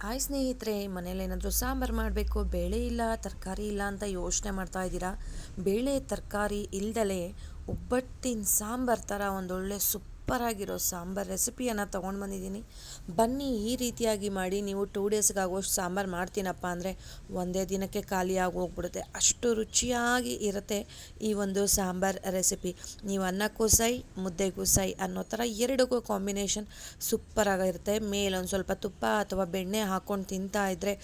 Hi ಸ್ನೇಹಿತರೆ, ಮನೇಲಿ ಏನಾದರೂ ಸಾಂಬಾರು ಮಾಡಬೇಕು, ಬೇಳೆ ಇಲ್ಲ, ತರಕಾರಿ ಇಲ್ಲ ಅಂತ ಯೋಚನೆ ಮಾಡ್ತಾ ಇದ್ದೀರಾ? ಬೇಳೆ, ತರಕಾರಿ ಇಲ್ದಲೆ ಒಬ್ಬಟ್ಟಿನ ಸಾಂಬಾರು ಥರ ಒಂದೊಳ್ಳೆ ಸೂಪರ್ ಆಗಿರೋ ಸಾಂಬಾರ್ ರೆಸಿಪಿಯನ್ನು ತೊಗೊಂಡು ಬಂದಿದ್ದೀನಿ. ಬನ್ನಿ ಈ ರೀತಿಯಾಗಿ ಮಾಡಿ ನೀವು ಟೂ ಡೇಸ್ಗೆ ಆಗೋಷ್ಟು ಸಾಂಬಾರು ಮಾಡ್ತೀನಪ್ಪ ಅಂದರೆ ಒಂದೇ ದಿನಕ್ಕೆ ಖಾಲಿಯಾಗಿ ಹೋಗ್ಬಿಡುತ್ತೆ ಅಷ್ಟು ರುಚಿಯಾಗಿ ಇರುತ್ತೆ ಈ ಒಂದು ಸಾಂಬಾರ್ ರೆಸಿಪಿ. ನೀವು ಅನ್ನಕ್ಕೂ ಸೈ ಮುದ್ದೆಗೂ ಸೈ ಅನ್ನೋ ಥರ ಎರಡಕ್ಕೂ ಕಾಂಬಿನೇಷನ್ ಸೂಪರಾಗಿರುತ್ತೆ ಮೇಲೊಂದು ಸ್ವಲ್ಪ ತುಪ್ಪ ಅಥವಾ ಬೆಣ್ಣೆ ಹಾಕ್ಕೊಂಡು ತಿಂತಾ ಇದ್ದರೆ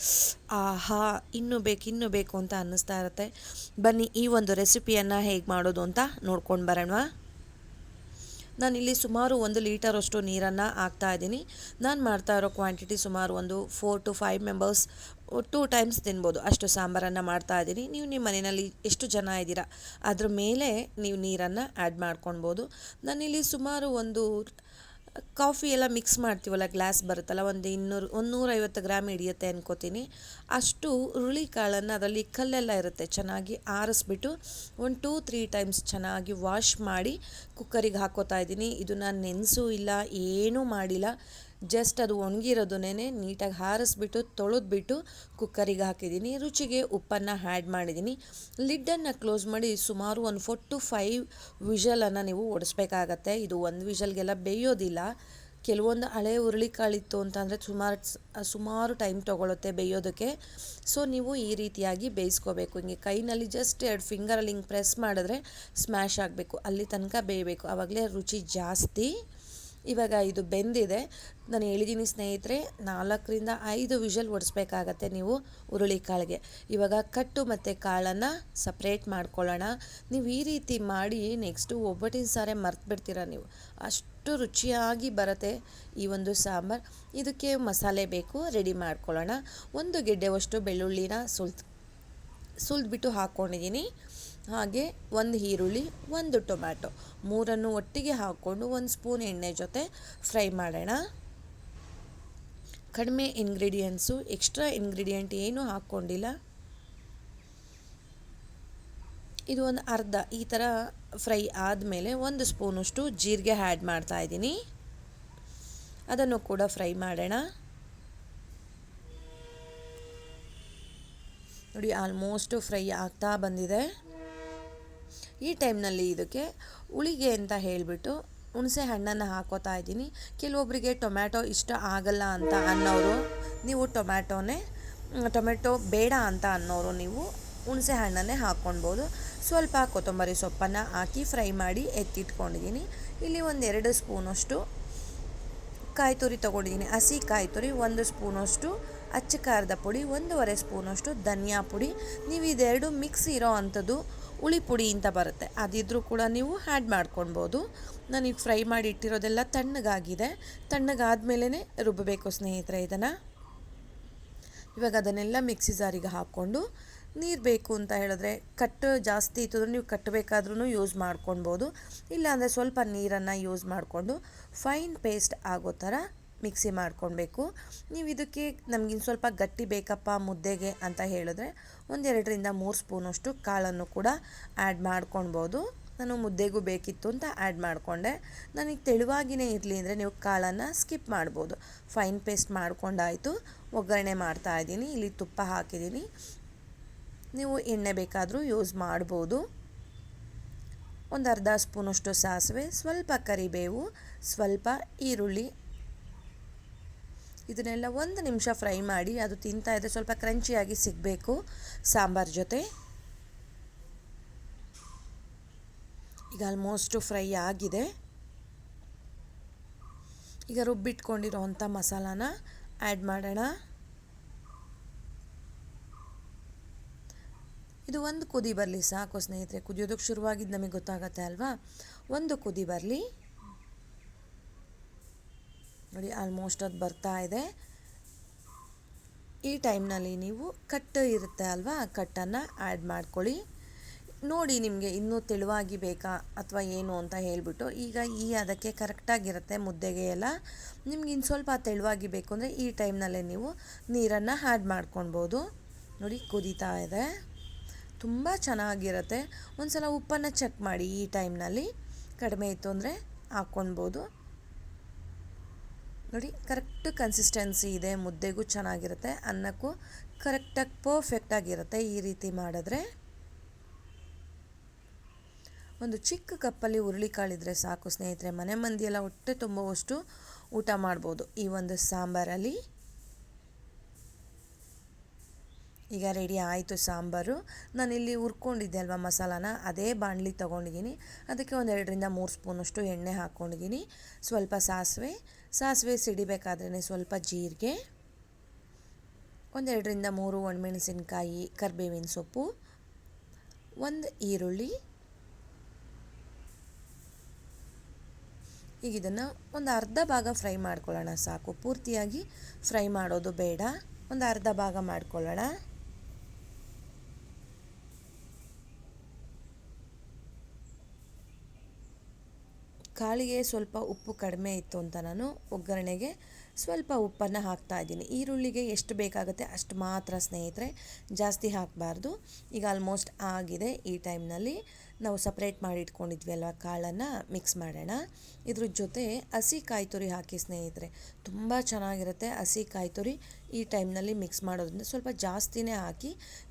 ಆಹಾ, ಇನ್ನೂ ಬೇಕು ಇನ್ನೂ ಬೇಕು ಅಂತ ಅನ್ನಿಸ್ತಾ ಇರುತ್ತೆ. ಬನ್ನಿ ಈ ಒಂದು ರೆಸಿಪಿಯನ್ನು ಹೇಗೆ ಮಾಡೋದು ಅಂತ ನೋಡ್ಕೊಂಡು ಬರೋಣ ನಾನಿಲ್ಲಿ ಸುಮಾರು ಒಂದು ಲೀಟರಷ್ಟು ನೀರನ್ನು ಹಾಕ್ತಾ ಇದ್ದೀನಿ. ನಾನು ಮಾಡ್ತಾ ಇರೋ ಕ್ವಾಂಟಿಟಿ ಸುಮಾರು ಒಂದು four to five members two times ತಿನ್ಬೋದು. ಅಷ್ಟು ಸಾಂಬಾರನ್ನು ಮಾಡ್ತಾ ಇದ್ದೀನಿ. ನೀವು ನಿಮ್ಮ ಮನೆಯಲ್ಲಿ ಎಷ್ಟು ಜನ ಇದ್ದೀರಾ, ಅದ್ರ ಮೇಲೆ ನೀವು ನೀರನ್ನು ಆ್ಯಡ್ ಮಾಡ್ಕೊಳ್ಬೋದು. ನಾನಿಲ್ಲಿ ಸುಮಾರು ಒಂದು ಕಾಫಿ ಎಲ್ಲ ಮಿಕ್ಸ್ ಮಾಡ್ತೀವಲ್ಲ ಗ್ಲಾಸ್ ಬರುತ್ತಲ್ಲ, ಒಂದು ಇನ್ನೂರು, ಒಂದು ನೂರೈವತ್ತು ಗ್ರಾಮ್ ಹಿಡಿಯುತ್ತೆ ಅನ್ಕೋತೀನಿ. ಅಷ್ಟು ಹುರುಳಿ ಕಾಳನ್ನು ಅದರಲ್ಲಿ ಕಲ್ಲೆಲ್ಲ ಇರುತ್ತೆ, ಚೆನ್ನಾಗಿ ಆರಿಸ್ಬಿಟ್ಟು ಒಂದು ಟೂ ತ್ರೀ ಟೈಮ್ಸ್ ಚೆನ್ನಾಗಿ ವಾಶ್ ಮಾಡಿ ಕುಕ್ಕರಿಗೆ ಹಾಕೋತಾ ಇದ್ದೀನಿ. ಇದು ನಾನು ನೆನೆಸೂ ಇಲ್ಲ, ಏನೂ ಮಾಡಿಲ್ಲ. ಜಸ್ಟ್ ಅದು ಒಣಗಿರೋದನ್ನೇ ನೀಟಾಗಿ ಹಾರಿಸ್ಬಿಟ್ಟು, ತೊಳೆದ್ಬಿಟ್ಟು ಕುಕ್ಕರಿಗೆ ಹಾಕಿದ್ದೀನಿ. ರುಚಿಗೆ ಉಪ್ಪನ್ನು ಆ್ಯಡ್ ಮಾಡಿದ್ದೀನಿ. ಲಿಡ್ಡನ್ನು ಕ್ಲೋಸ್ ಮಾಡಿ ಸುಮಾರು ಒಂದು ಫೋರ್ ಟು ಫೈವ್ ವಿಷಲನ್ನು ನೀವು ಓಡಿಸ್ಬೇಕಾಗತ್ತೆ. ಇದು ಒಂದು ವಿಷಲ್ಗೆಲ್ಲ ಬೇಯೋದಿಲ್ಲ. ಕೆಲವೊಂದು ಹಳೆ ಹುರುಳಿಕಾಳಿತ್ತು ಅಂತಂದರೆ ಸುಮಾರು ಸುಮಾರು ಟೈಮ್ ತೊಗೊಳುತ್ತೆ ಬೇಯೋದಕ್ಕೆ. ಸೊ ನೀವು ಈ ರೀತಿಯಾಗಿ ಬೇಯಿಸ್ಕೋಬೇಕು. ಹಿಂಗೆ ಕೈನಲ್ಲಿ ಜಸ್ಟ್ ಎರಡು ಫಿಂಗರಲ್ಲಿ ಹಿಂಗೆ ಪ್ರೆಸ್ ಮಾಡಿದ್ರೆ ಸ್ಮ್ಯಾಶ್ ಆಗಬೇಕು. ಅಲ್ಲಿ ತನಕ ಬೇಯಬೇಕು. ಆವಾಗಲೇ ರುಚಿ ಜಾಸ್ತಿ. ಇವಾಗ ಇದು ಬೆಂದಿದೆ. ನಾನು ಹೇಳಿದ್ದೀನಿ ಸ್ನೇಹಿತರೆ, ನಾಲ್ಕರಿಂದ ಐದು ವಿಷಲ್ ಒಡಿಸ್ಬೇಕಾಗತ್ತೆ ನೀವು ಹುರುಳಿ ಕಾಳಿಗೆ. ಇವಾಗ ಕಟ್ಟು ಮತ್ತು ಕಾಳನ್ನು ಸಪ್ರೇಟ್ ಮಾಡ್ಕೊಳ್ಳೋಣ. ನೀವು ಈ ರೀತಿ ಮಾಡಿ ನೆಕ್ಸ್ಟು ಒಬ್ಬಟ್ಟಿನ ಸಾರೆ ಮರ್ತು ಬಿಡ್ತೀರ ನೀವು. ಅಷ್ಟು ರುಚಿಯಾಗಿ ಬರುತ್ತೆ ಈ ಒಂದು ಸಾಂಬಾರು. ಇದಕ್ಕೆ ಮಸಾಲೆ ಬೇಕು ರೆಡಿ ಮಾಡ್ಕೊಳ್ಳೋಣ. ಒಂದು ಗೆಡ್ಡೆವಷ್ಟು ಬೆಳ್ಳುಳ್ಳಿನ ಸುಲ್ತ್, ಸುಲಿದ್ಬಿಟ್ಟು ಹಾಕ್ಕೊಂಡಿದ್ದೀನಿ ಹಾಗೆ ಒಂದು ಈರುಳ್ಳಿ, ಒಂದು ಟೊಮ್ಯಾಟೊ. ಮೂರನ್ನು ಒಟ್ಟಿಗೆ ಹಾಕ್ಕೊಂಡು ಒಂದು ಸ್ಪೂನ್ ಎಣ್ಣೆ ಜೊತೆ ಫ್ರೈ ಮಾಡೋಣ. ಕಡಿಮೆ ಇಂಗ್ರೀಡಿಯೆಂಟ್ಸು, ಎಕ್ಸ್ಟ್ರಾ ಇಂಗ್ರೀಡಿಯೆಂಟ್ ಏನೂ ಹಾಕ್ಕೊಂಡಿಲ್ಲ. ಇದು ಒಂದು ಅರ್ಧ, ಈ ಥರ ಫ್ರೈ ಆದಮೇಲೆ ಒಂದು ಸ್ಪೂನಷ್ಟು ಜೀರಿಗೆ ಆ್ಯಡ್ ಮಾಡ್ತಾ ಇದ್ದೀನಿ. ಅದನ್ನು ಕೂಡ ಫ್ರೈ ಮಾಡೋಣ. ನೋಡಿ, ಆಲ್ಮೋಸ್ಟು ಫ್ರೈ ಆಗ್ತಾ ಬಂದಿದೆ. ಈ ಟೈಮ್ನಲ್ಲಿ ಇದಕ್ಕೆ ಉಳಿಗೆ ಅಂತ ಹೇಳಿಬಿಟ್ಟು ಹುಣಸೆ ಹಣ್ಣನ್ನು ಹಾಕೋತಾ ಇದ್ದೀನಿ. ಕೆಲವೊಬ್ಬರಿಗೆ ಟೊಮ್ಯಾಟೊ ಇಷ್ಟ ಆಗಲ್ಲ ಅಂತ ಅನ್ನೋರು ನೀವು ಟೊಮ್ಯಾಟೊನೇ ಟೊಮೆಟೊ ಬೇಡ ಅಂತ ಅನ್ನೋರು ನೀವು ಹುಣಸೆ ಹಣ್ಣನ್ನೇ ಹಾಕ್ಕೊಳ್ಬೋದು ಸ್ವಲ್ಪ ಕೊತ್ತಂಬರಿ ಸೊಪ್ಪನ್ನು ಹಾಕಿ ಫ್ರೈ ಮಾಡಿ ಎತ್ತಿಟ್ಕೊಂಡಿದ್ದೀನಿ. ಇಲ್ಲಿ ಒಂದು ಎರಡು ಸ್ಪೂನಷ್ಟು ಕಾಯಿ ತುರಿ ತೊಗೊಂಡಿದ್ದೀನಿ. ಹಸಿ ಕಾಯಿ ತುರಿ, ಒಂದು ಸ್ಪೂನಷ್ಟು ಅಚ್ಚ ಖಾರದ ಪುಡಿ, ಒಂದೂವರೆ ಸ್ಪೂನಷ್ಟು ಧನಿಯಾ ಪುಡಿ. ನೀವು ಇದೆರಡು ಮಿಕ್ಸ್ ಇರೋ ಅಂಥದ್ದು ಹುಳಿ ಪುಡಿ ಅಂತ ಬರುತ್ತೆ. ಅದಿದ್ರೂ ಕೂಡ ನೀವು ಆ್ಯಡ್ ಮಾಡ್ಕೊಳ್ಬೋದು. ನಾನೀಗ ಫ್ರೈ ಮಾಡಿ ಇಟ್ಟಿರೋದೆಲ್ಲ ತಣ್ಣಗಾಗಿದೆ. ತಣ್ಣಗಾದ್ಮೇಲೆ ರುಬ್ಬಬೇಕು ಸ್ನೇಹಿತರೆ ಇದನ್ನು. ಇವಾಗ ಅದನ್ನೆಲ್ಲ ಮಿಕ್ಸಿ ಜಾರಿಗೆ ಹಾಕ್ಕೊಂಡು ನೀರು ಬೇಕು ಅಂತ ಹೇಳಿದ್ರೆ ಕಟ್ಟು ಜಾಸ್ತಿ ಇತ್ತು ನೀವು ಕಟ್ಟಬೇಕಾದ್ರೂ ಯೂಸ್ ಮಾಡ್ಕೊಳ್ಬೋದು. ಇಲ್ಲಾಂದರೆ ಸ್ವಲ್ಪ ನೀರನ್ನು ಯೂಸ್ ಮಾಡಿಕೊಂಡು ಫೈನ್ ಪೇಸ್ಟ್ ಆಗೋ ಥರ ಮಿಕ್ಸಿ ಮಾಡ್ಕೊಳ್ಬೇಕು. ನೀವು ಇದಕ್ಕೆ ನಮಗಿನ್ನು ಸ್ವಲ್ಪ ಗಟ್ಟಿ ಬೇಕಪ್ಪ ಮುದ್ದೆಗೆ ಅಂತ ಹೇಳಿದ್ರೆ ಒಂದೆರಡರಿಂದ ಮೂರು ಸ್ಪೂನಷ್ಟು ಕಾಳನ್ನು ಕೂಡ ಆ್ಯಡ್ ಮಾಡ್ಕೊಳ್ಬೋದು. ನಾನು ಮುದ್ದೆಗೂ ಬೇಕಿತ್ತು ಅಂತ ಆ್ಯಡ್ ಮಾಡಿಕೊಂಡೆ. ನನಗೆ ತೆಳುವಾಗಿಯೇ ಇರಲಿ ಅಂದರೆ ನೀವು ಕಾಳನ್ನು ಸ್ಕಿಪ್ ಮಾಡ್ಬೋದು. ಫೈನ್ ಪೇಸ್ಟ್ ಮಾಡ್ಕೊಂಡಾಯಿತು. ಒಗ್ಗರಣೆ ಮಾಡ್ತಾ ಇದ್ದೀನಿ. ಇಲ್ಲಿ ತುಪ್ಪ ಹಾಕಿದ್ದೀನಿ. ನೀವು ಎಣ್ಣೆ ಬೇಕಾದರೂ ಯೂಸ್ ಮಾಡ್ಬೋದು. ಒಂದು ಅರ್ಧ ಸ್ಪೂನಷ್ಟು ಸಾಸಿವೆ, ಸ್ವಲ್ಪ ಕರಿಬೇವು, ಸ್ವಲ್ಪ ಈರುಳ್ಳಿ ಇದನ್ನೆಲ್ಲ ಒಂದು ನಿಮಿಷ ಫ್ರೈ ಮಾಡಿ ಅದು ತಿಂತಾ ಇದ್ದರೆ ಸ್ವಲ್ಪ ಕ್ರಂಚಿಯಾಗಿ ಸಿಗಬೇಕು ಸಾಂಬಾರ್ ಜೊತೆ. ಈಗ ಆಲ್ಮೋಸ್ಟು ಫ್ರೈ ಆಗಿದೆ. ಈಗ ರುಬ್ಬಿಟ್ಕೊಂಡಿರೋವಂಥ ಮಸಾಲಾನ ಆ್ಯಡ್ ಮಾಡೋಣ. ಇದು ಒಂದು ಕುದಿ ಬರಲಿ ಸಾಕು ಸ್ನೇಹಿತರೆ, ಕುದಿಯೋದಕ್ಕೆ ಶುರುವಾಗಿದ್ದು ನಮಗೆ ಗೊತ್ತಾಗತ್ತೆ ಅಲ್ವಾ? ಒಂದು ಕುದಿ ಬರಲಿ. ನೋಡಿ ಆಲ್ಮೋಸ್ಟ್ ಅದು ಬರ್ತಾ ಇದೆ. ಈ ಟೈಮ್ನಲ್ಲಿ ನೀವು ಕಟ್ ಇರುತ್ತೆ ಅಲ್ವಾ? ಕಟ್ಟನ್ನು ಆ್ಯಡ್ ಮಾಡ್ಕೊಳ್ಳಿ. ನೋಡಿ, ನಿಮಗೆ ಇನ್ನೂ ತೆಳುವಾಗಿ ಬೇಕಾ ಅಥವಾ ಏನು ಅಂತ ಹೇಳಿಬಿಟ್ಟು, ಈಗ ಈ ಅದಕ್ಕೆ ಕರೆಕ್ಟಾಗಿರುತ್ತೆ ಮುದ್ದೆಗೆ ಎಲ್ಲ. ನಿಮ್ಗೆ ಇನ್ನು ಸ್ವಲ್ಪ ತೆಳುವಾಗಿ ಬೇಕು ಅಂದರೆ ಈ ಟೈಮ್ನಲ್ಲೇ ನೀವು ನೀರನ್ನು ಆ್ಯಡ್ ಮಾಡ್ಕೊಳ್ಬೋದು. ನೋಡಿ, ಕುದೀತಾ ಇದೆ. ತುಂಬ ಚೆನ್ನಾಗಿರುತ್ತೆ. ಒಂದು ಸಲ ಉಪ್ಪನ್ನು ಚೆಕ್ ಮಾಡಿ ಈ ಟೈಮ್ನಲ್ಲಿ ಕಡಿಮೆ ಇತ್ತು ಅಂದರೆ ಹಾಕ್ಕೊಳ್ಬೋದು. ನೋಡಿ ಕರೆಕ್ಟ್ ಕನ್ಸಿಸ್ಟೆನ್ಸಿ ಇದೆ, ಮುದ್ದೆಗೂ ಚೆನ್ನಾಗಿರುತ್ತೆ, ಅನ್ನಕ್ಕೂ ಕರೆಕ್ಟಾಗಿ ಪರ್ಫೆಕ್ಟಾಗಿರುತ್ತೆ ಈ ರೀತಿ ಮಾಡಿದ್ರೆ. ಒಂದು ಚಿಕ್ಕ ಕಪ್ಪಲ್ಲಿ ಹುರುಳಿಕಾಳಿದ್ರೆ ಸಾಕು ಸ್ನೇಹಿತರೆ, ಮನೆ ಮಂದಿಯೆಲ್ಲ ಹೊಟ್ಟೆ ತುಂಬುವಷ್ಟು ಊಟ ಮಾಡ್ಬೋದು. ಈ ಒಂದು ಸಾಂಬಾರಲ್ಲಿ. ಈಗ ರೆಡಿ ಆಯಿತು ಸಾಂಬಾರು. ನಾನಿಲ್ಲಿ ಹುರ್ಕೊಂಡಿದ್ದೆ ಅಲ್ವಾ ಮಸಾಲಾನ? ಅದೇ ಬಾಣಲಿ ತೊಗೊಂಡಿದ್ದೀನಿ. ಅದಕ್ಕೆ ಒಂದು ಎರಡರಿಂದ ಮೂರು ಸ್ಪೂನಷ್ಟು ಎಣ್ಣೆ ಹಾಕ್ಕೊಂಡಿದ್ದೀನಿ ಸ್ವಲ್ಪ ಸಾಸಿವೆ ಸಾಸಿವೆ ಸಿಡಿಬೇಕಾದ್ರೆ ಸ್ವಲ್ಪ ಜೀರಿಗೆ, ಒಂದೆರಡರಿಂದ ಮೂರು ಒಣಮೆಣಸಿನ್ಕಾಯಿ, ಕರಿಬೇವಿನ ಸೊಪ್ಪು, ಒಂದು ಈರುಳ್ಳಿ. ಈಗ ಇದನ್ನು ಒಂದು ಅರ್ಧ ಭಾಗ ಫ್ರೈ ಮಾಡ್ಕೊಳ್ಳೋಣ ಸಾಕು. ಪೂರ್ತಿಯಾಗಿ ಫ್ರೈ ಮಾಡೋದು ಬೇಡ. ಒಂದು ಅರ್ಧ ಭಾಗ ಮಾಡ್ಕೊಳ್ಳೋಣ. ಕಾಳಿಗೆ ಸ್ವಲ್ಪ ಉಪ್ಪು ಕಡಿಮೆ ಇತ್ತು ಅಂತ ನಾನು ಒಗ್ಗರಣೆಗೆ ಸ್ವಲ್ಪ ಉಪ್ಪನ್ನು ಹಾಕ್ತಾ ಇದ್ದೀನಿ. ಈರುಳ್ಳಿಗೆ ಎಷ್ಟು ಬೇಕಾಗುತ್ತೆ ಅಷ್ಟು ಮಾತ್ರ ಸ್ನೇಹಿತರೆ, ಜಾಸ್ತಿ ಹಾಕಬಾರ್ದು. ಈಗ ಆಲ್ಮೋಸ್ಟ್ ಆಗಿದೆ ಈ ಟೈಮ್ನಲ್ಲಿ ನಾವು ಸಪ್ರೇಟ್ ಮಾಡಿ ಇಟ್ಕೊಂಡಿದ್ವಿ ಅಲ್ವ ಕಾಳನ್ನು ಮಿಕ್ಸ್ ಮಾಡೋಣ. ಇದ್ರ ಜೊತೆ ಹಸಿ ಕಾಯಿ ತುರಿ ಹಾಕಿ ಸ್ನೇಹಿತರೆ, ತುಂಬ ಚೆನ್ನಾಗಿರುತ್ತೆ ಹಸಿ ಕಾಯಿ ತುರಿ ಈ ಟೈಮ್ನಲ್ಲಿ ಮಿಕ್ಸ್ ಮಾಡೋದ್ರಿಂದ. ಸ್ವಲ್ಪ ಜಾಸ್ತಿನೇ ಹಾಕಿ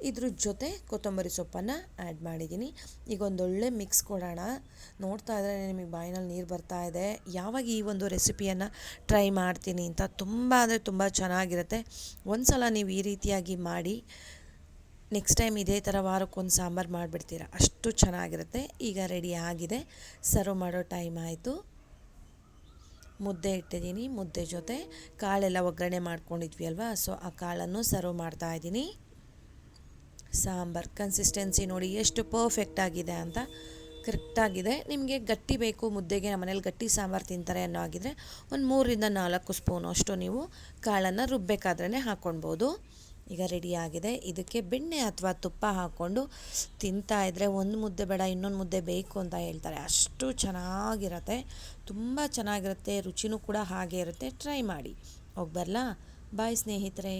ಇದ್ರ ಜೊತೆ ಕೊತ್ತಂಬರಿ ಸೊಪ್ಪನ್ನು ಆ್ಯಡ್ ಮಾಡಿದ್ದೀನಿ. ಈಗ ಒಂದೊಳ್ಳೆ ಮಿಕ್ಸ್ ಕೊಡೋಣ. ನೋಡ್ತಾ ಇದ್ರೆ ನಿಮಗೆ ಬಾಯಿನಲ್ಲಿ ನೀರು ಬರ್ತಾ ಇದೆ. ಯಾವಾಗ ಈ ಒಂದು ರೆಸಿಪಿಯನ್ನು ಟ್ರೈ ಮಾಡ್ತೀನಿ ಅಂತ ತುಂಬ ಅಂದರೆ ತುಂಬ ಚೆನ್ನಾಗಿರುತ್ತೆ. ಒಂದು ಸಲ ನೀವು ಈ ರೀತಿಯಾಗಿ ಮಾಡಿ ನೆಕ್ಸ್ಟ್ ಟೈಮ್ ಇದೇ ಥರ ವಾರಕ್ಕೊಂದು ಸಾಂಬಾರು ಮಾಡಿಬಿಡ್ತೀರ, ಅಷ್ಟು ಚೆನ್ನಾಗಿರುತ್ತೆ. ಈಗ ರೆಡಿ ಆಗಿದೆ. ಸರ್ವ್ ಮಾಡೋ ಟೈಮ್ ಆಯಿತು. ಮುದ್ದೆ ಇಟ್ಟಿದ್ದೀನಿ, ಮುದ್ದೆ ಜೊತೆ ಕಾಳೆಲ್ಲ ಒಗ್ಗರಣೆ ಮಾಡ್ಕೊಂಡಿದ್ವಿ ಅಲ್ವಾ? ಸೊ ಆ ಕಾಳನ್ನು ಸರ್ವ್ ಮಾಡ್ತಾ ಇದ್ದೀನಿ. ಸಾಂಬಾರು ಕನ್ಸಿಸ್ಟೆನ್ಸಿ ನೋಡಿ ಎಷ್ಟು ಪರ್ಫೆಕ್ಟ್ ಆಗಿದೆ ಅಂತ. ಕರೆಕ್ಟಾಗಿದೆ. ನಿಮಗೆ ಗಟ್ಟಿ ಬೇಕು, ಮುದ್ದೆಗೆ ನಮ್ಮ ಮನೇಲಿ ಗಟ್ಟಿ ಸಾಂಬಾರು ತಿಂತಾರೆ ಅನ್ನೋ ಆಗಿದ್ರೆ ಒಂದು ಮೂರರಿಂದ ನಾಲ್ಕು ಸ್ಪೂನು ಅಷ್ಟು ನೀವು ಕಾಳನ್ನು ರುಬ್ಬೇಕಾದ್ರೇ ಹಾಕ್ಕೊಳ್ಬೋದು ಈಗ ರೆಡಿಯಾಗಿದೆ ಇದಕ್ಕೆ ಬೆಣ್ಣೆ ಅಥವಾ ತುಪ್ಪ ಹಾಕ್ಕೊಂಡು ತಿಂತಾ ಇದ್ದರೆ ಒಂದು ಮುದ್ದೆ ಬೇಡ, ಇನ್ನೊಂದು ಮುದ್ದೆ ಬೇಕು ಅಂತ ಹೇಳ್ತಾರೆ. ಅಷ್ಟು ಚೆನ್ನಾಗಿರುತ್ತೆ. ತುಂಬ ಚೆನ್ನಾಗಿರುತ್ತೆ. ರುಚಿನೂ ಕೂಡ ಹಾಗೆ ಇರುತ್ತೆ. ಟ್ರೈ ಮಾಡಿ. ಹೋಗಿ ಬರಲಾ? ಬಾಯ್ ಸ್ನೇಹಿತರೆ.